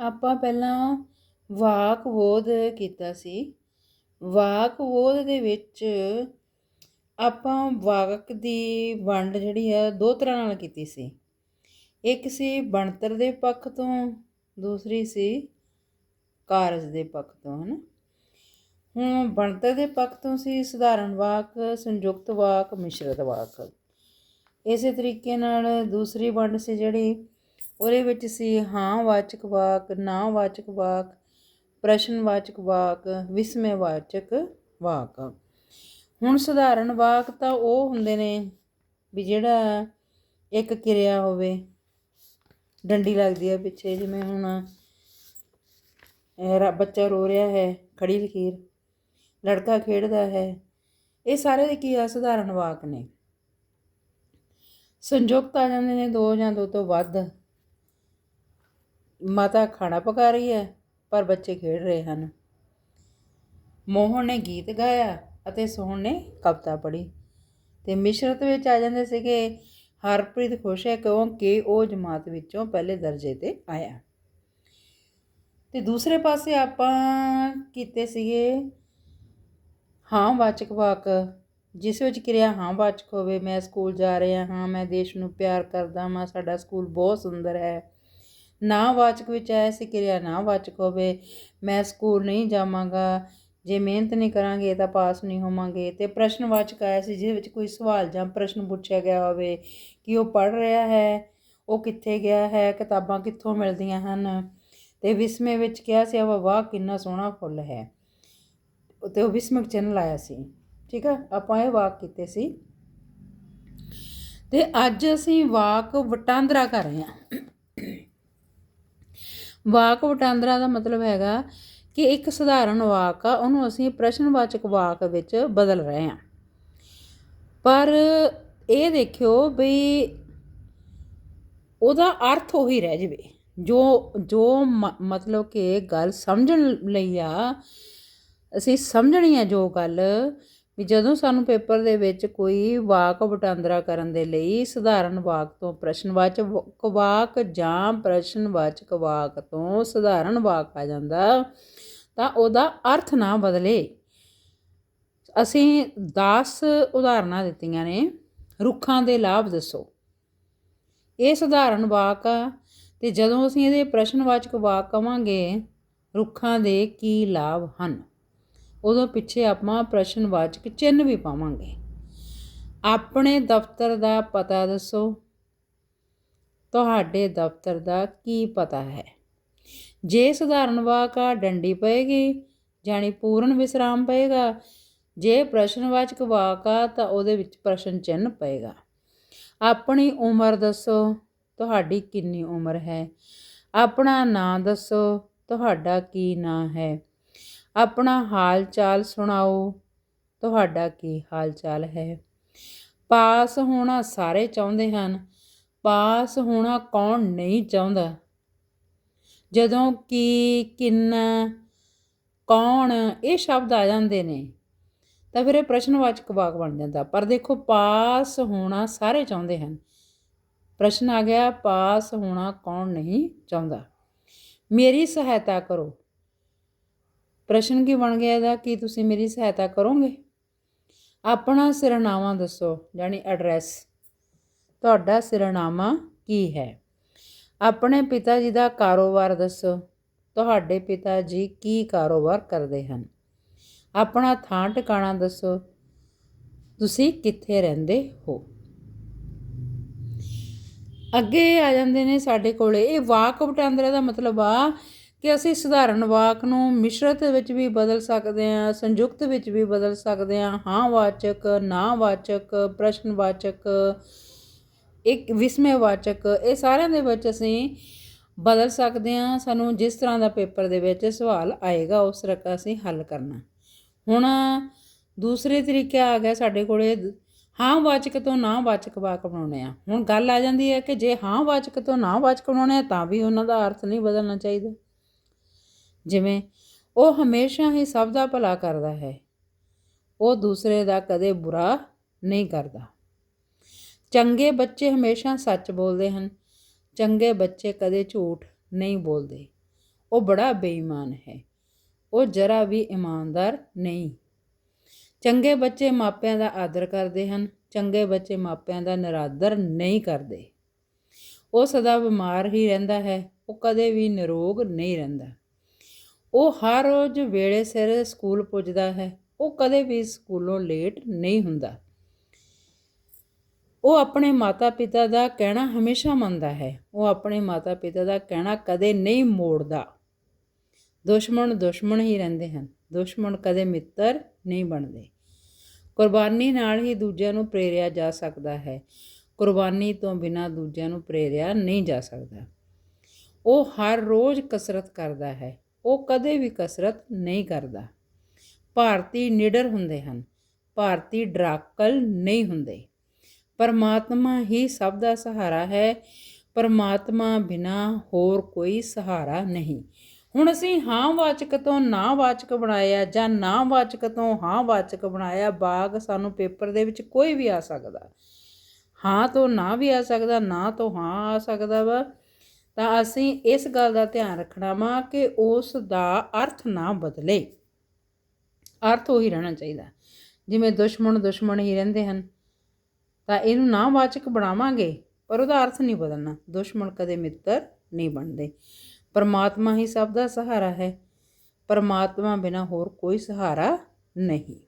ਆਪਾਂ ਪਹਿਲਾਂ ਵਾਕ ਬੋਧ ਕੀਤਾ ਸੀ। ਵਾਕ ਬੋਧ ਦੇ ਵਿੱਚ ਆਪਾਂ ਵਾਕ ਦੀ ਵੰਡ ਜਿਹੜੀ ਆ ਦੋ ਤਰ੍ਹਾਂ ਨਾਲ ਕੀਤੀ ਸੀ। ਇੱਕ ਸੀ ਬਣਤਰ ਦੇ ਪੱਖ ਤੋਂ, ਦੂਸਰੀ ਸੀ ਕਾਰਜ ਦੇ ਪੱਖ ਤੋਂ, ਹਨ। ਹੁਣ ਬਣਤਰ ਦੇ ਪੱਖ ਤੋਂ ਸੀ ਸਧਾਰਨ ਵਾਕ, ਸੰਯੁਕਤ ਵਾਕ, ਮਿਸ਼ਰਤ ਵਾਕ। ਇਸੇ ਤਰੀਕੇ ਨਾਲ ਦੂਸਰੀ ਵੰਡ ਸੀ ਜਿਹੜੀ ਉਹਦੇ ਵਿੱਚ ਸੀ ਹਾਂ ਵਾਚਕ ਵਾਕ, ਨਾ ਵਾਚਕ ਵਾਕ, ਪ੍ਰਸ਼ਨ ਵਾਚਕ ਵਾਕ, ਵਿਸਮੈ ਵਾਚਕ ਵਾਕ। ਹੁਣ ਸਧਾਰਨ ਵਾਕ ਤਾਂ ਉਹ ਹੁੰਦੇ ਨੇ ਵੀ ਜਿਹੜਾ ਇੱਕ ਕਿਰਿਆ ਹੋਵੇ, ਡੰਡੀ ਲੱਗਦੀ ਹੈ ਪਿੱਛੇ ਜਿਵੇਂ ਹੁਣ ਬੱਚਾ ਰੋ ਰਿਹਾ ਹੈ, ਖੜੀ ਲਕੀਰ, ਲੜਕਾ ਖੇਡਦਾ ਹੈ, ਇਹ ਸਾਰੇ ਦੇ ਕੀ ਆ, ਸਧਾਰਨ ਵਾਕ ਨੇ। ਸੰਯੁਕਤ ਆ ਜਾਂਦੇ ਨੇ ਦੋ ਜਾਂ ਦੋ ਤੋਂ ਵੱਧ। ਮਾਤਾ ਖਾਣਾ ਪਕਾ ਰਹੀ ਹੈ, ਪਰ ਬੱਚੇ ਖੇਡ ਰਹੇ ਹਨ। ਮੋਹਨ ਨੇ ਗੀਤ ਗਾਇਆ ਅਤੇ ਸੋਹਣ ਨੇ ਕਵਿਤਾ ਪੜ੍ਹੀ। ਤੇ ਮਿਸ਼ਰਤ ਵਿੱਚ ਆ ਜਾਂਦੇ ਸੀਗੇ, ਹਰਪ੍ਰੀਤ ਖੁਸ਼ ਹੈ ਕਿਉਂਕਿ ਉਹ ਜਮਾਤ ਵਿੱਚੋਂ ਪਹਿਲੇ ਦਰਜੇ ਤੇ ਆਇਆ। ਤੇ ਦੂਸਰੇ ਪਾਸੇ ਆਪਾਂ ਕੀਤੇ ਸੀਗੇ, ਹਾਂ ਵਾਚਕ ਵਾਕ, ਜਿਸ ਵਿੱਚ ਕਿਰਿਆ ਹਾਂ ਵਾਚਕ ਹੋਵੇ, ਮੈਂ ਸਕੂਲ ਜਾ ਰਿਹਾ ਹਾਂ, ਮੈਂ ਦੇਸ਼ ਨੂੰ ਪਿਆਰ ਕਰਦਾ ਹਾਂ ਸਾਡਾ ਸਕੂਲ ਬਹੁਤ ਸੁੰਦਰ ਹੈ। ਨਾ ਵਾਚਕ ਵਿੱਚ ਆਇਆ ਸੀ ਕਿਰਿਆ, ਨਾ ਵਾਚਕ ਹੋਵੇ, ਮੈਂ ਸਕੂਲ ਨਹੀਂ ਜਾਵਾਂਗਾ, ਜੇ ਮਿਹਨਤ ਨਹੀਂ ਕਰਾਂਗੇ ਤਾਂ ਪਾਸ ਨਹੀਂ ਹੋਵਾਂਗੇ। ਤੇ ਪ੍ਰਸ਼ਨਵਾਚਕ ਆਇਆ ਸੀ, ਜਿਹਦੇ ਵਿੱਚ ਕੋਈ ਸਵਾਲ ਜਾਂ ਪ੍ਰਸ਼ਨ ਪੁੱਛਿਆ ਗਿਆ ਹੋਵੇ ਕਿ ਉਹ ਪੜ ਰਿਹਾ ਹੈ, ਉਹ ਕਿੱਥੇ ਗਿਆ ਹੈ, ਕਿਤਾਬਾਂ ਕਿੱਥੋਂ ਮਿਲਦੀਆਂ ਹਨ? ਤੇ ਵਿਸਮੇ ਵਿੱਚ ਕਿਹਾ ਸੀ ਵਾ ਵਾਹ, ਕਿੰਨਾ ਸੋਹਣਾ ਫੁੱਲ ਹੈ। ਤੇ ਉਹ ਵਿਸਮਕ ਚਿੰਨ੍ਹ ਲਾਇਆ ਸੀ। ਠੀਕ ਆ? ਆਪਾਂ ਇਹ ਵਾਕ ਕੀਤੇ ਸੀ। ਤੇ ਅੱਜ ਅਸੀਂ ਵਾਕ ਵਟਾਂਦਰਾ ਕਰ ਰਹੇ ਹਾਂ। ਵਾਕ ਵਟਾਂਦਰਾ ਦਾ ਮਤਲਬ ਹੈਗਾ ਕਿ ਇੱਕ ਸਧਾਰਨ ਵਾਕ ਆ, ਉਹਨੂੰ ਅਸੀਂ ਪ੍ਰਸ਼ਨਵਾਚਕ ਵਾਕ ਵਿੱਚ ਬਦਲ ਰਹੇ ਹਾਂ। ਪਰ ਇਹ ਦੇਖਿਓ ਵੀ ਉਹਦਾ ਅਰਥ ਉਹੀ ਰਹਿ ਜਵੇ। ਜੋ ਜੋ ਮ- ਮਤਲਬ ਕਿ ਗੱਲ ਸਮਝਣ ਲਈ ਆ, ਅਸੀਂ ਸਮਝਣੀ ਆ ਜੋ ਗੱਲ ਵੀ ਜਦੋਂ ਸਾਨੂੰ ਪੇਪਰ ਦੇ ਵਿੱਚ ਕੋਈ ਵਾਕ ਵਟਾਂਦਰਾ ਕਰਨ ਦੇ ਲਈ ਸਧਾਰਨ ਵਾਕ ਤੋਂ ਪ੍ਰਸ਼ਨਵਾਚਕ ਵਾਕ ਜਾਂ ਪ੍ਰਸ਼ਨਵਾਚਕ ਵਾਕ ਤੋਂ ਸਧਾਰਨ ਵਾਕ ਆ ਜਾਂਦਾ, ਤਾਂ ਉਹਦਾ ਅਰਥ ਨਾ ਬਦਲੇ। ਅਸੀਂ 10 ਉਦਾਹਰਨਾਂ ਦਿੱਤੀਆਂ ਨੇ, ਰੁੱਖਾਂ ਦੇ ਲਾਭ ਦੱਸੋ। ਇਹ ਸਧਾਰਨ ਵਾਕ ਆ, ਤੇ ਜਦੋਂ ਅਸੀਂ ਇਹਦੇ ਪ੍ਰਸ਼ਨਵਾਚਕ ਵਾਕ ਕਵਾਂਗੇ, ਰੁੱਖਾਂ ਦੇ ਕੀ ਲਾਭ ਹਨ? ਉਦੋਂ ਪਿੱਛੇ ਆਪਾਂ ਪ੍ਰਸ਼ਨਵਾਚਕ ਚਿੰਨ੍ਹ ਵੀ ਪਾਵਾਂਗੇ। ਆਪਣੇ ਦਫ਼ਤਰ ਦਾ ਪਤਾ ਦੱਸੋ। ਤੁਹਾਡੇ ਦਫ਼ਤਰ ਦਾ ਕੀ ਪਤਾ ਹੈ? ਜੇ ਸਧਾਰਨ ਵਾਕ ਆ, ਡੰਡੀ ਪਏਗੀ ਜਾਨੀ ਪੂਰਨ ਵਿਸਰਾਮ ਪਏਗਾ। ਜੇ ਪ੍ਰਸ਼ਨਵਾਚਕ ਵਾਕ ਆ, ਤਾਂ ਉਹਦੇ ਵਿੱਚ ਪ੍ਰਸ਼ਨ ਚਿੰਨ੍ਹ ਪਏਗਾ। ਆਪਣੀ ਉਮਰ ਦੱਸੋ। ਤੁਹਾਡੀ ਕਿੰਨੀ ਉਮਰ ਹੈ? ਆਪਣਾ ਨਾਂ ਦੱਸੋ। ਤੁਹਾਡਾ ਕੀ ਨਾਂ ਹੈ? ਆਪਣਾ ਹਾਲ ਚਾਲ ਸੁਣਾਓ। ਤੁਹਾਡਾ ਕੀ ਹਾਲ ਚਾਲ ਹੈ? ਪਾਸ ਹੋਣਾ ਸਾਰੇ ਚਾਹੁੰਦੇ ਹਨ। ਪਾਸ ਹੋਣਾ ਕੌਣ ਨਹੀਂ ਚਾਹੁੰਦਾ? ਜਦੋਂ ਕੀ, ਕਿੰਨਾ, ਕੌਣ ਇਹ ਸ਼ਬਦ ਆ ਜਾਂਦੇ ਨੇ, ਤਾਂ ਫਿਰ ਇਹ ਪ੍ਰਸ਼ਨਵਾਚਕ ਵਾਕ ਬਣ ਜਾਂਦਾ। ਪਰ ਦੇਖੋ, ਪਾਸ ਹੋਣਾ ਸਾਰੇ ਚਾਹੁੰਦੇ ਹਨ। ਪ੍ਰਸ਼ਨ ਆ ਗਿਆ, ਪਾਸ ਹੋਣਾ ਕੌਣ ਨਹੀਂ ਚਾਹੁੰਦਾ? ਮੇਰੀ ਸਹਾਇਤਾ ਕਰੋ। ਪ੍ਰਸ਼ਨ ਕੀ ਬਣ ਗਿਆ ਇਹਦਾ? ਕੀ ਤੁਸੀਂ ਮੇਰੀ ਸਹਾਇਤਾ ਕਰੋਗੇ? ਆਪਣਾ ਸਿਰਨਾਮਾ ਦੱਸੋ, ਯਾਨੀ ਐਡਰੈਸ ਤੁਹਾਡਾ ਸਿਰਨਾਮਾ ਕੀ ਹੈ? ਆਪਣੇ ਪਿਤਾ ਜੀ ਦਾ ਕਾਰੋਬਾਰ ਦੱਸੋ। ਤੁਹਾਡੇ ਪਿਤਾ ਜੀ ਕੀ ਕਾਰੋਬਾਰ ਕਰਦੇ ਹਨ? ਆਪਣਾ ਥਾਂ ਟਿਕਾਣਾ ਦੱਸੋ। ਤੁਸੀਂ ਕਿੱਥੇ ਰਹਿੰਦੇ ਹੋ? ਅੱਗੇ ਆ ਜਾਂਦੇ ਨੇ ਸਾਡੇ ਕੋਲੇ। ਇਹ ਵਾਕ ਵਟਾਂਦਰੇ ਦਾ ਮਤਲਬ ਆ ਕਿ ਅਸੀਂ ਸਧਾਰਨ ਵਾਕ ਨੂੰ ਮਿਸ਼ਰਤ ਵਿੱਚ ਵੀ ਬਦਲ ਸਕਦੇ ਹਾਂ, ਸੰਯੁਕਤ ਵਿੱਚ ਵੀ ਬਦਲ ਸਕਦੇ ਹਾਂ। ਹਾਂ ਵਾਚਕ, ਨਾ ਵਾਚਕ, ਪ੍ਰਸ਼ਨ ਵਾਚਕ, ਇੱਕ ਵਿਸਮੇ ਵਾਚਕ, ਇਹ ਸਾਰਿਆਂ ਦੇ ਵਿੱਚ ਅਸੀਂ ਬਦਲ ਸਕਦੇ ਹਾਂ। ਸਾਨੂੰ ਜਿਸ ਤਰ੍ਹਾਂ ਦਾ ਪੇਪਰ ਦੇ ਵਿੱਚ ਸਵਾਲ ਆਏਗਾ, ਉਸ ਤਰ੍ਹਾਂ ਅਸੀਂ ਹੱਲ ਕਰਨਾ। ਹੁਣ ਦੂਸਰੇ ਤਰੀਕੇ ਆ ਗਿਆ ਸਾਡੇ ਕੋਲੇ। ਹਾਂ ਵਾਚਕ ਤੋਂ ਨਾ ਵਾਚਕ ਵਾਕ ਬਣਾਉਣੇ ਆ। ਹੁਣ ਗੱਲ ਆ ਜਾਂਦੀ ਹੈ ਕਿ ਜੇ ਹਾਂ ਵਾਚਕ ਤੋਂ ਨਾ ਵਾਚਕ ਬਣਾਉਣੇ ਆ, ਤਾਂ ਵੀ ਉਹਨਾਂ ਦਾ ਅਰਥ ਨਹੀਂ ਬਦਲਣਾ ਚਾਹੀਦਾ। ਜਿਵੇਂ ਉਹ ਹਮੇਸ਼ਾ ਹੀ ਸਭ ਦਾ ਭਲਾ ਕਰਦਾ ਹੈ, ਉਹ ਦੂਸਰੇ ਦਾ ਕਦੇ ਬੁਰਾ ਨਹੀਂ ਕਰਦਾ। ਚੰਗੇ ਬੱਚੇ ਹਮੇਸ਼ਾ ਸੱਚ ਬੋਲਦੇ ਹਨ, ਚੰਗੇ ਬੱਚੇ ਕਦੇ ਝੂਠ ਨਹੀਂ ਬੋਲਦੇ। ਉਹ ਬੜਾ ਬੇਈਮਾਨ ਹੈ, ਉਹ ਜਰਾ ਵੀ ਇਮਾਨਦਾਰ ਨਹੀਂ। ਚੰਗੇ ਬੱਚੇ ਮਾਪਿਆਂ ਦਾ ਆਦਰ ਕਰਦੇ ਹਨ, ਚੰਗੇ ਬੱਚੇ ਮਾਪਿਆਂ ਦਾ ਨਿਰਾਦਰ ਨਹੀਂ ਕਰਦੇ। ਉਹ ਸਦਾ ਬਿਮਾਰ ਹੀ ਰਹਿੰਦਾ ਹੈ, ਉਹ ਕਦੇ ਵੀ ਨਿਰੋਗ ਨਹੀਂ ਰਹਿੰਦਾ। ਉਹ ਹਰ ਰੋਜ਼ ਵੇਲੇ ਸਿਰ ਸਕੂਲ ਪੁੱਜਦਾ ਹੈ। ਉਹ ਕਦੇ ਵੀ ਸਕੂਲੋਂ ਲੇਟ ਨਹੀਂ ਹੁੰਦਾ। ਉਹ ਆਪਣੇ ਮਾਤਾ-ਪਿਤਾ ਦਾ ਕਹਿਣਾ ਹਮੇਸ਼ਾ ਮੰਨਦਾ ਹੈ। ਉਹ ਆਪਣੇ ਮਾਤਾ-ਪਿਤਾ ਦਾ ਕਹਿਣਾ ਕਦੇ ਨਹੀਂ ਮੋੜਦਾ। ਦੁਸ਼ਮਣ ਦੁਸ਼ਮਣ ਹੀ ਰਹਿੰਦੇ ਹਨ। ਦੁਸ਼ਮਣ ਕਦੇ ਮਿੱਤਰ ਨਹੀਂ ਬਣਦੇ। ਕੁਰਬਾਨੀ ਨਾਲ ਹੀ ਦੂਜਿਆਂ ਨੂੰ ਪ੍ਰੇਰਿਆ ਜਾ ਸਕਦਾ ਹੈ। ਕੁਰਬਾਨੀ ਤੋਂ ਬਿਨਾਂ ਦੂਜਿਆਂ ਨੂੰ ਪ੍ਰੇਰਿਆ ਨਹੀਂ ਜਾ ਸਕਦਾ। ਉਹ ਹਰ ਰੋਜ਼ ਕਸਰਤ ਕਰਦਾ ਹੈ। ਉਹ ਕਦੇ ਵੀ ਕਸਰਤ ਨਹੀਂ ਕਰਦਾ। ਭਾਰਤੀ ਨਿਡਰ ਹੁੰਦੇ ਹਨ, ਭਾਰਤੀ ਡਰਾਕਲ ਨਹੀਂ ਹੁੰਦੇ। ਪਰਮਾਤਮਾ ਹੀ ਸਭ ਦਾ ਸਹਾਰਾ ਹੈ, ਪਰਮਾਤਮਾ ਬਿਨਾ ਹੋਰ ਕੋਈ ਸਹਾਰਾ ਨਹੀਂ। ਹੁਣ ਅਸੀਂ ਹਾਂ ਵਾਚਕ ਤੋਂ ਨਾ ਵਾਚਕ ਬਣਾਇਆ ਜਾਂ ਨਾ ਵਾਚਕ ਤੋਂ ਹਾਂ ਵਾਚਕ ਬਣਾਇਆ, ਬਾਗ ਸਾਨੂੰ ਪੇਪਰ ਦੇ ਵਿੱਚ ਕੋਈ ਵੀ ਆ ਸਕਦਾ। ਹਾਂ ਤੋਂ ਨਾ ਵੀ ਆ ਸਕਦਾ, ਨਾ ਤੋਂ ਹਾਂ ਆ ਸਕਦਾ ਵਾ। ਤਾਂ ਅਸੀਂ ਇਸ ਗੱਲ ਦਾ ਧਿਆਨ ਰੱਖਣਾ ਵਾ ਕਿ ਉਸ ਦਾ ਅਰਥ ਨਾ ਬਦਲੇ। ਅਰਥ ਉਹੀ ਰਹਿਣਾ ਚਾਹੀਦਾ। ਜਿਵੇਂ ਦੁਸ਼ਮਣ ਦੁਸ਼ਮਣ ਹੀ ਰਹਿੰਦੇ ਹਨ, ਤਾਂ ਇਹਨੂੰ ਨਾ ਵਾਚਕ ਬਣਾਵਾਂਗੇ, ਪਰ ਉਹਦਾ ਅਰਥ ਨਹੀਂ ਬਦਲਣਾ। ਦੁਸ਼ਮਣ ਕਦੇ ਮਿੱਤਰ ਨਹੀਂ ਬਣਦੇ। ਪਰਮਾਤਮਾ ਹੀ ਸਭ ਦਾ ਸਹਾਰਾ ਹੈ। ਪਰਮਾਤਮਾ ਬਿਨਾ ਹੋਰ ਕੋਈ ਸਹਾਰਾ ਨਹੀਂ।